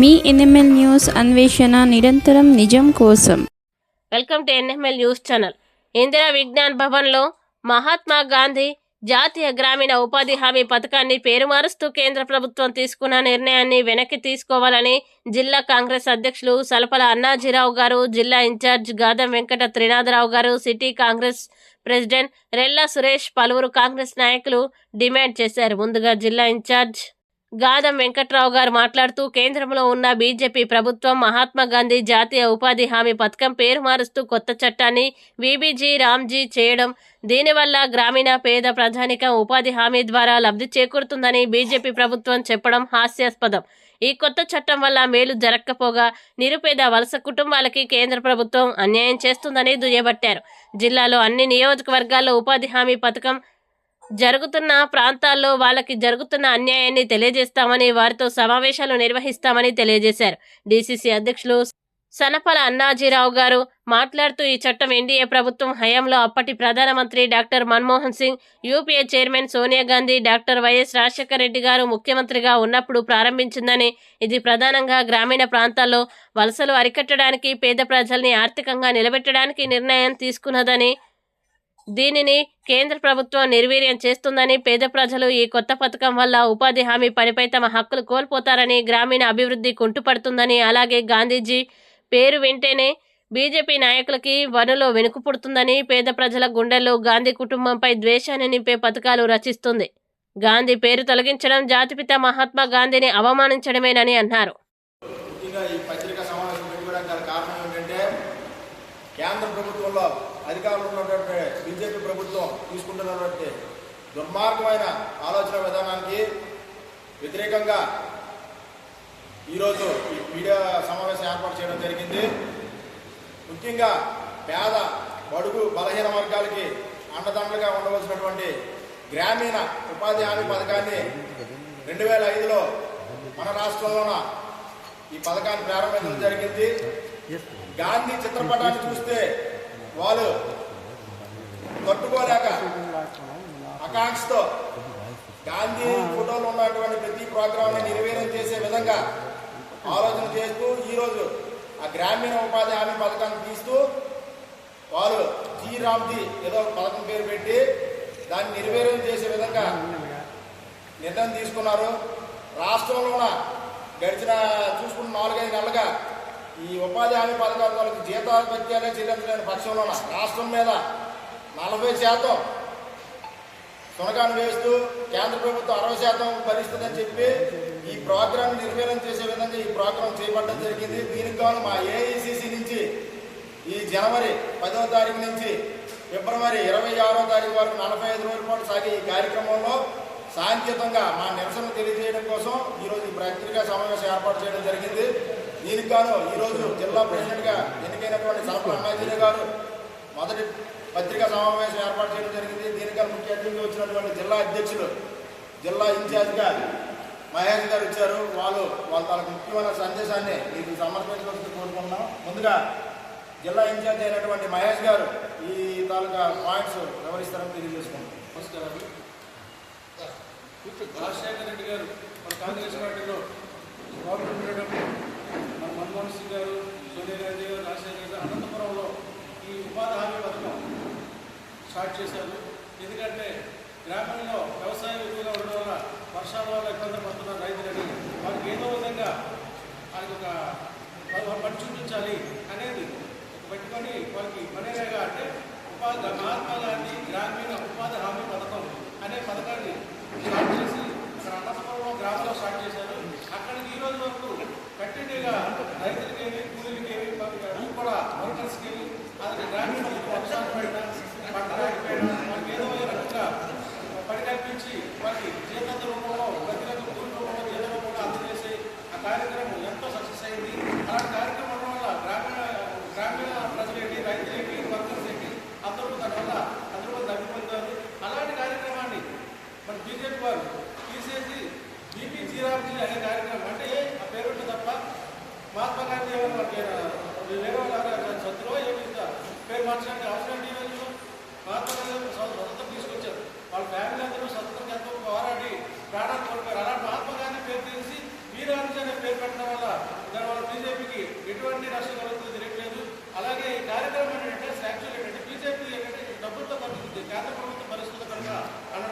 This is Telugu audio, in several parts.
మీ ఎన్ఎంఎల్ న్యూస్ అన్వేషణ నిరంతరం నిజం కోసం. Welcome to NML news channel. Indira Vignan భవన్లో మహాత్మా గాంధీ జాతీయ గ్రామీణ ఉపాధి హామీ పథకాన్ని పేరు మారుస్తూ కేంద్ర ప్రభుత్వం తీసుకున్న నిర్ణయాన్ని వెనక్కి తీసుకోవాలని జిల్లా కాంగ్రెస్ అధ్యక్షులు సలపల అన్నాజీరావు గారు జిల్లా ఇన్ఛార్జ్ గాదం వెంకట త్రినాథరావు గారు సిటీ కాంగ్రెస్ ప్రెసిడెంట్ రెల్లా సురేష్ పలువురు కాంగ్రెస్ నాయకులు డిమాండ్ చేశారు. ముందుగా జిల్లా ఇన్ఛార్జ్ గాదం వెంకట్రావు గారు మాట్లాడుతూ కేంద్రంలో ఉన్న బీజేపీ ప్రభుత్వం మహాత్మా గాంధీ జాతీయ ఉపాధి హామీ పథకం పేరు మారుస్తూ కొత్త చట్టాన్ని వీబీజీ రామ్జీ చేయడం దీనివల్ల గ్రామీణ పేద ప్రజానికం ఉపాధి హామీ ద్వారా లబ్ధి చేకూరుతుందని బీజేపీ ప్రభుత్వం చెప్పడం హాస్యాస్పదం. ఈ కొత్త చట్టం వల్ల మేలు జరగకపోగా నిరుపేద వలస కుటుంబాలకి కేంద్ర ప్రభుత్వం అన్యాయం చేస్తుందని దుయ్యబట్టారు. జిల్లాలో అన్ని నియోజకవర్గాల్లో ఉపాధి హామీ పథకం జరుగుతున్న ప్రాంతాల్లో వాళ్ళకి జరుగుతున్న అన్యాయాన్ని తెలియజేస్తామని వారితో సమావేశాలు నిర్వహిస్తామని తెలియజేశారు. డీసీసీ అధ్యక్షులు సనపల అన్నాజీరావు గారు మాట్లాడుతూ ఈ చట్టం ఎన్డీఏ ప్రభుత్వం హయాంలో అప్పటి ప్రధానమంత్రి doctor Manmohan Singh UPA chairman Sonia Gandhi doctor YS Rajasekhara Reddy గారు ముఖ్యమంత్రిగా ఉన్నప్పుడు ప్రారంభించిందని ఇది ప్రధానంగా గ్రామీణ ప్రాంతాల్లో వలసలు అరికట్టడానికి పేద ప్రజల్ని ఆర్థికంగా నిలబెట్టడానికి నిర్ణయం తీసుకున్నదని దీనిని కేంద్ర ప్రభుత్వం నిర్వీర్యం చేస్తుందని పేద ప్రజలు ఈ కొత్త పథకం వల్ల ఉపాధి హామీ పనిపై తమ హక్కులు కోల్పోతారని గ్రామీణ అభివృద్ధి కుంటుపడుతుందని అలాగే గాంధీజీ పేరు వింటేనే బీజేపీ నాయకులకి వనులో వెనుక పుడుతుందని పేద ప్రజల గుండెల్లో గాంధీ కుటుంబంపై ద్వేషాన్ని నింపే పథకాలు రచిస్తుంది. గాంధీ పేరు తొలగించడం జాతిపిత మహాత్మా గాంధీని అవమానించడమేనని అన్నారు. కేంద్ర ప్రభుత్వంలో అధికారంలో ఉన్నటువంటి బీజేపీ ప్రభుత్వం తీసుకుంటున్నటువంటి దుర్మార్గమైన ఆలోచన విధానానికి వ్యతిరేకంగా ఈరోజు ఈ మీడియా సమావేశం ఏర్పాటు చేయడం జరిగింది. ముఖ్యంగా పేద బడుగు బలహీన వర్గాలకి అండదండలుగా ఉండవలసినటువంటి గ్రామీణ ఉపాధి హామీ పథకాన్ని రెండు వేల ఐదులో మన రాష్ట్రంలోన ఈ పథకాన్ని ప్రారంభించడం జరిగింది. గాంధీ చిత్రపటాన్ని చూస్తే వాళ్ళు తట్టుకోలేక ఆకాంక్షతో గాంధీ ఫోటోలో ఉన్నటువంటి ప్రతి ప్రోగ్రాంని నిర్వీర్యం చేసే విధంగా ఆలోచన చేస్తూ ఈరోజు ఆ గ్రామీణ ఉపాధి హామీ పథకాన్ని తీస్తూ వాళ్ళు జీ రామ్జీ ఏదో పథకం పేరు పెట్టి దాన్ని నిర్వీర్యం చేసే విధంగా నిర్ణయం తీసుకున్నారు. రాష్ట్రంలోన గడిచిన చూసుకున్న నాలుగైదు నెలలుగా ఈ ఉపాధి హామీ పథకాల వాళ్ళకి జీతాధిపత్యాలే చెల్లించలేని పక్షంలోన రాష్ట్రం మీద నలభై శాతం సునకాన్ని వేస్తూ కేంద్ర ప్రభుత్వం అరవై శాతం భరిస్తుందని చెప్పి ఈ ప్రోగ్రాం నిర్వీర్యం చేసే విధంగా ఈ ప్రోగ్రాం చేపట్టడం జరిగింది. దీనికి గాను మా ఏఐసిసి నుంచి ఈ జనవరి పదవ తారీఖు నుంచి ఫిబ్రవరి ఇరవై ఆరో తారీఖు వరకు నలభై ఐదు రోజుల పాటు సాగే ఈ కార్యక్రమంలో సాంకేతికంగా మా నిరసన తెలియజేయడం కోసం ఈరోజు ఈ పత్రికా సమావేశం ఏర్పాటు చేయడం జరిగింది. దీనికి గాను ఈరోజు జిల్లా ప్రెసిడెంట్గా ఎన్నికైనటువంటి సరఫరా అన్నాజీ గారు మొదటి పత్రికా సమావేశం ఏర్పాటు చేయడం జరిగింది. దీనికి ముఖ్య అతిథిగా వచ్చినటువంటి జిల్లా అధ్యక్షులు జిల్లా ఇన్ఛార్జ్గా మహేష్ గారు ఇచ్చారు వాళ్ళు వాళ్ళ తనకు ముఖ్యమైన సందేశాన్ని మీకు సమర్పించవలసి కోరుకుంటున్నాం. ముందుగా జిల్లా ఇన్ఛార్జ్ అయినటువంటి మహేష్ గారు ఈ తాలూకా పాయింట్స్ వివరిస్తారని తెలియజేసుకుంటాం నమస్కారాలు రాజశేఖర రెడ్డి గారు మన కాంగ్రెస్ పార్టీలో గవర్నమెంట్ మన మన్మోహన్ సింగ్ గారు సోనియా గాంధీ గారు రాజశేఖర రెడ్డి అనంతపురంలో ఈ ఉపాధి హామీ స్టార్ట్ చేశారు. ఎందుకంటే గ్రామంలో వ్యవసాయం ఎక్కువగా ఉండడం వల్ల వర్షాల వల్ల ఇబ్బంది పడుతున్న రైతులని. వారికి ఏదో విధంగా వాళ్ళకి ఒక పని చూపించాలి అనేది ఒక పెట్టుకొని వాళ్ళకి మనరేగా అంటే ఉపాధి మహాత్మా గాంధీ గ్రామీణ ఉపాధి హామీ పథకం అనే పథకాన్ని స్టార్ట్ చేసి అక్కడ అనంతపురంలో గ్రామంలో స్టార్ట్ చేశారు. అక్కడికి ఈ రోజు వరకు కంటిన్యూగా రైతులకి సత్తులో ఏమిందా పేరు మార్చడానికి అవసరం ఏంటి వీళ్ళు తీసుకొచ్చారు వాళ్ళ ఫ్యామిలీ అందరూ స్వతంత్రం ఎంతో పోరాడి ప్రాణాలు కోల్పోయారు అలాంటి మహాత్మాగాంధీ పేరు తెలిసి వీరాంజీ అనే పేరు పెట్టడం వల్ల దానివల్ల బీజేపీకి ఎటువంటి నష్టం కలుగుతుంది తెలియట్లేదు అలాగే ఈ కార్యక్రమం ఏంటంటే యాక్చువల్ ఏంటంటే బీజేపీ ఏంటంటే డబ్బులతో పడుతుంది కేంద్ర ప్రభుత్వం పరిస్థితుల కనుక అలా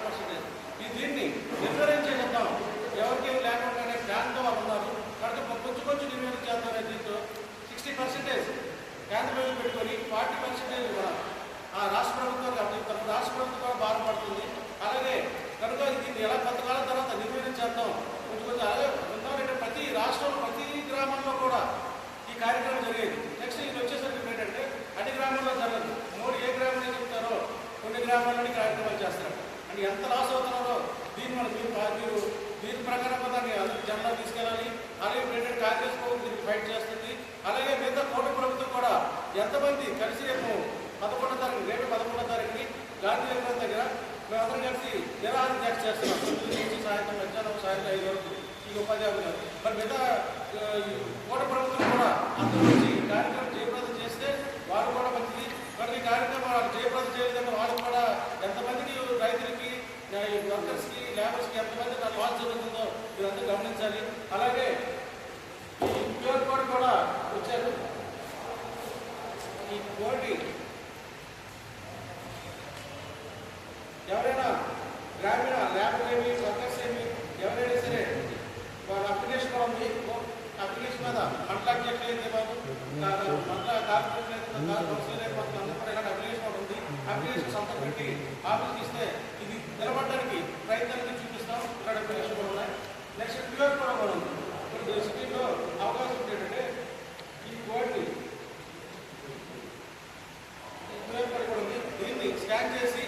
ఎంత లాస్ అవుతున్నారో దీన్ని మనం మీరు మీరు దీని ప్రకారం దాన్ని అందరికి జెండా తీసుకెళ్ళాలి. అలాగే ప్రెసిడెంట్ కాంగ్రెస్ ప్రభుత్వం దీన్ని ఫైట్ చేస్తుంది. అలాగే మిగతా కోటి ప్రభుత్వం కూడా ఎంతమంది కలిసి రేపు పదకొండో తారీఖు రేపు పదకొండో తారీఖుని గాంధీ విగ్రహం దగ్గర మేమందరం కలిసి నిరాహార దీక్ష చేస్తున్నాం. తొమ్మిది నుంచి సాయంత్రం మధ్యాహ్నం సాయంత్రం ఐదు వరకు ఈ ఉపాధ్యాయులు మరి మిగతా కోట ప్రభుత్వం కూడా అందరూ వచ్చి ఈ కార్యక్రమం జయప్రదం చేస్తే వారు కూడా మంచిది మరి ఈ కార్యక్రమం వాళ్ళు జయప్రదం చేయలేదని వాళ్ళు కూడా ఎంతమందికి రైతులకి వర్కర్స్కి లేబర్స్కి ఎంతమంది నా లాస్ జరుగుతుందో మీరందరూ గమనించాలి. అలాగే ఈ క్యూఆర్ కోడ్ కూడా వచ్చారు. ఈ కోడ్ని ఎవరైనా గ్రామీణ ల్యాబ్ ఏమి వర్కర్స్ ఏమి ఎవరైనా సరే వాళ్ళ అప్లికేషన్ ఉంది అప్లికేషన్ మీద కాంటాక్ట్ చేయట్లేదు బాబు మంటల కార్పొరేట్ లేదు కౌన్సిలర్ అయిపోతుంది అందరూ కూడా ఇలాంటి అప్లికేషన్ ఒకటి ఉంది అప్లికేషన్ సంతకం పెట్టి ఆఫీస్కి ఇస్తే ఇది నిలబడడానికి రైతులకి చూపిస్తాం ఇక్కడ అప్లికేషన్ కూడా ఉన్నాయి నెక్స్ట్ క్యూఆర్ కూడా కూడా ఉంది ఇప్పుడు సిటీలో అవకాశం ఉంది ఏంటంటే ఈ కోడ్ని క్యూఆర్ కోడ్ కూడా ఉంది దీన్ని స్కాన్ చేసి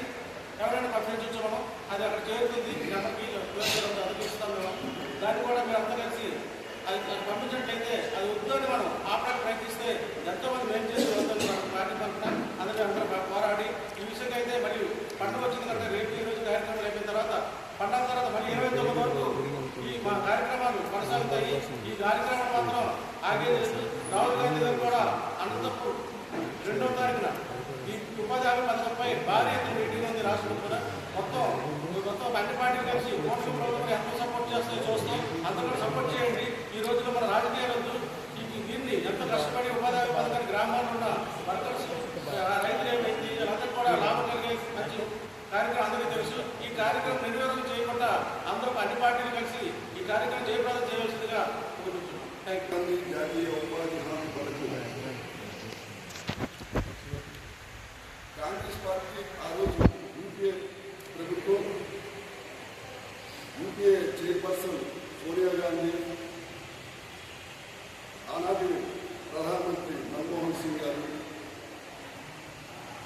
ఎవరైనా పంపించవచ్చు మనం అది అక్కడ చేరుతుంది నెంబర్కి అందరికి మేము దాన్ని కూడా మీరు అంతా కలిసి అది పంపించినట్లయితే అది వద్దని మనం ఆపడానికి ప్రయత్నిస్తే ఎంతోమంది మేం చేసి వద్దని మనం పార్టీ పంపిన అందరూ పోరాడి ఈ విషయంగా అయితే మరియు పండుగ వచ్చింది కనుక రేపు ఈ రోజు కార్యక్రమాలు అయిపోయిన తర్వాత పండుగ తర్వాత మళ్ళీ ఇరవై తొమ్మిది వరకు ఈ మా కార్యక్రమాలు కొనసాగుతాయి. ఈ కార్యక్రమం మాత్రం ఆగేది రాహుల్ గాంధీ గారు కూడా అనంతపురం రెండవ తారీఖున ఈ ఉపాధి హామీ పథకంపై భారీ ఎత్తున మీటింగ్ ఉంది రాష్ట్రం కూడా మొత్తం మొత్తం అన్ని పార్టీలు కలిసి కోట్ల ప్రభుత్వం ఎంతో సపోర్ట్ చేస్తే చూస్తాం అందరూ సపోర్ట్ చేయండి ఈ రోజుల్లో మన రాజకీయాలు దీన్ని కష్టపడి ఉపాధి పథకాన్ని గ్రామాల్లో ఉన్న వర్కర్స్ రైతులు ఏమైంది వీళ్ళందరూ కూడా లాభం కలిగే మంచి కార్యక్రమం అందరికీ తెలుసు ఈ కార్యక్రమం నిర్వహణ చేయకుండా అందరూ అన్ని పార్టీలు కలిసి ఈ కార్యక్రమం జయప్రదం చేయవలసిందిగా కోరుకుంటున్నాం థ్యాంక్ యూ గాంధీ జాతీయ ఉపాధి హామీ పథకం కాంగ్రెస్ పార్టీ ఆ రోజు యూపీఏ ప్రభుత్వం యూపీఏ చైర్పర్సన్ సోనియా గాంధీ ఆనాటి ప్రధానమంత్రి మన్మోహన్ సింగ్ గారు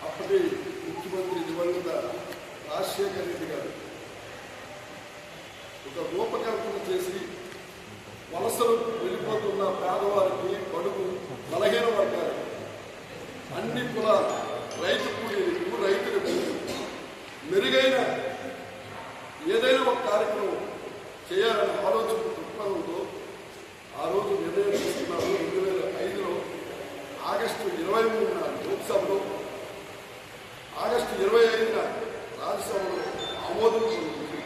అప్పటి ముఖ్యమంత్రి దివంగత రాజశేఖర రెడ్డి గారు ఒక రూపకల్పన చేసి వలసలు వెళ్ళిపోతున్న పేదవారికి బడుగు బలహీన వర్గాలు అన్ని కులాలు రైతు కూలీలకు రైతులకు మెరుగైన ఏదైనా ఒక కార్యక్రమం చేయాలనే ఆలోచన దృక్పథంతో ఆ రోజు నిర్ణయం తీసుకున్నారు రెండు వేల ఐదులో ఆగస్టు ఇరవై మూడున లోక్సభలో ఆగస్టు ఇరవై ఐదున రాజ్యసభలో పొందింది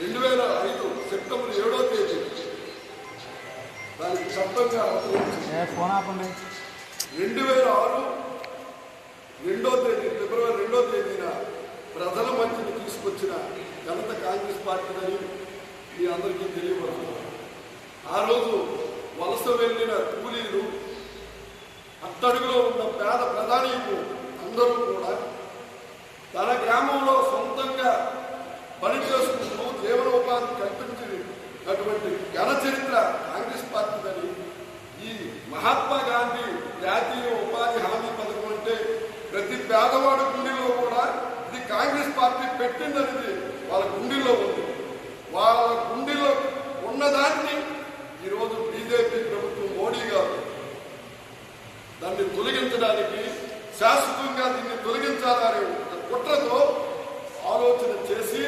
రెండు వేల ఐదు సెప్టెంబర్ ఏడో తేదీ. దానికి చట్టంగా రెండు వేల ఆరు రెండో తేదీ ఫిబ్రవరి రెండో తేదీన ప్రజల మధ్యకు తీసుకొచ్చిన ఘనత కాంగ్రెస్ పార్టీదని మీ అందరికీ తెలియబడుతుంది ఆ రోజు వలస వెళ్ళిన కూలీలు అట్టడుగులో ఉన్న పేద ప్రధానికు అందరూ కూడా తన గ్రామంలో సొంతంగా పని చేసుకుంటూ జీవనోపాధి కల్పించినటువంటి ఘన చరిత్ర కాంగ్రెస్ పార్టీదని ఈ మహాత్మా గాంధీ జాతీయ ఉపాధి హామీ పథకం అంటే ప్రతి పేదవాడి గుండెలో కూడా ఇది కాంగ్రెస్ పార్టీ పెట్టిందనేది వాళ్ళ గుండెల్లో ఉంది. వాళ్ళ గుండెల్లో ఉన్నదాన్ని ఈరోజు బీజేపీ ప్రభుత్వం మోడీ గారు దాన్ని తొలగించడానికి శాశ్వతంగా దీన్ని తొలగించాలనే కుట్రతో ఆలోచన చేసి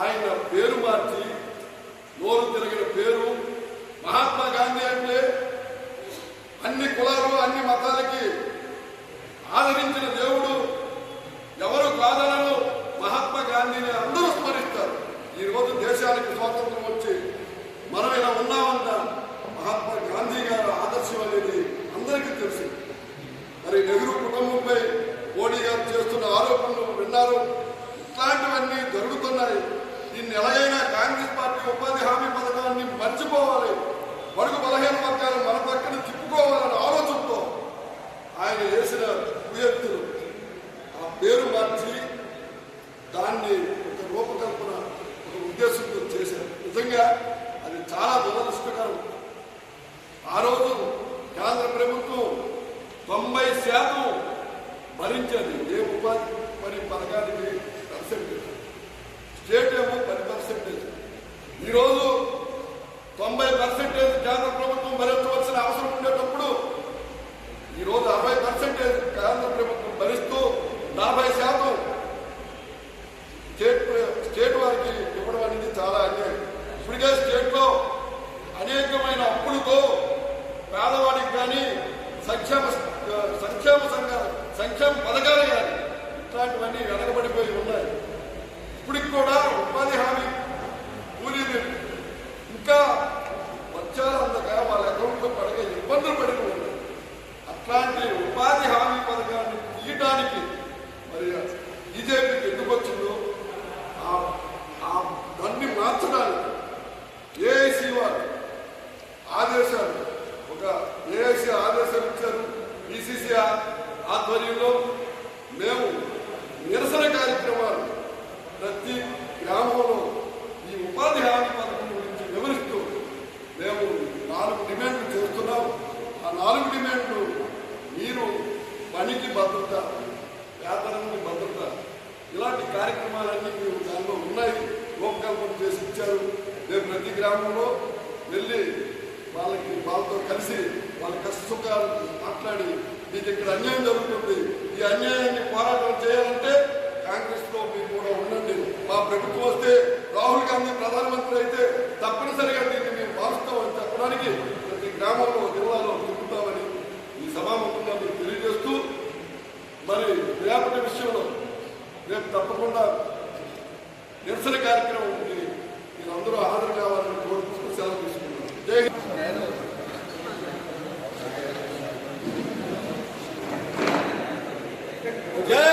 ఆయన పేరు మార్చి నోరు తిరిగిన పేరు మహాత్మా గాంధీ అంటే అన్ని కులాలు అన్ని మతాలకి ఆదరించిన దేవుడు ఎవరు కాదనను మహాత్మా గాంధీని అందరూ స్మరిస్తారు. ఈ రోజు దేశానికి స్వాతంత్రం వచ్చి మనం ఇలా ఉన్నామన్న మహాత్మా గాంధీ గారు ఆదర్శం అనేది అందరికీ తెలుసు. మరి నెహ్రూ కుటుంబంపై మోడీ గారు చేస్తున్న ఆరోపణలు విన్నారు. ఇట్లాంటివన్నీ జరుగుతున్నాయి. దీన్ని ఎలాగైనా కాంగ్రెస్ పార్టీ ఉపాధి హామీ పథకాన్ని మర్చిపోవాలి. బడుగు బలహీన వర్గాలు మన పక్కన తిప్పుకోవాలనే ఆలోచనతో ఆయన వేసిన కుయత్తులు ఆ పేరు మార్చి ఇక్కడ అన్యాయం జరుగుతుంది. ఈ అన్యాయాన్ని పోరాటం చేయాలంటే కాంగ్రెస్లో మీరు కూడా ఉండండి. మా ప్రభుత్వం వస్తే రాహుల్ గాంధీ ప్రధానమంత్రి అయితే తప్పనిసరిగా దీన్ని మేము మారుస్తామని చెప్పడానికి ప్రతి గ్రామంలో జిల్లాలో తిరుగుతామని ఈ సభాముఖంగా మీకు తెలియజేస్తూ మరి రేపటి విషయంలో రేపు తప్పకుండా నిరసన కార్యక్రమం ఉంది. అందరూ హాజరు కావాలని కోరుకుంటూ సెలవు తీసుకుంటున్నాను. జై जय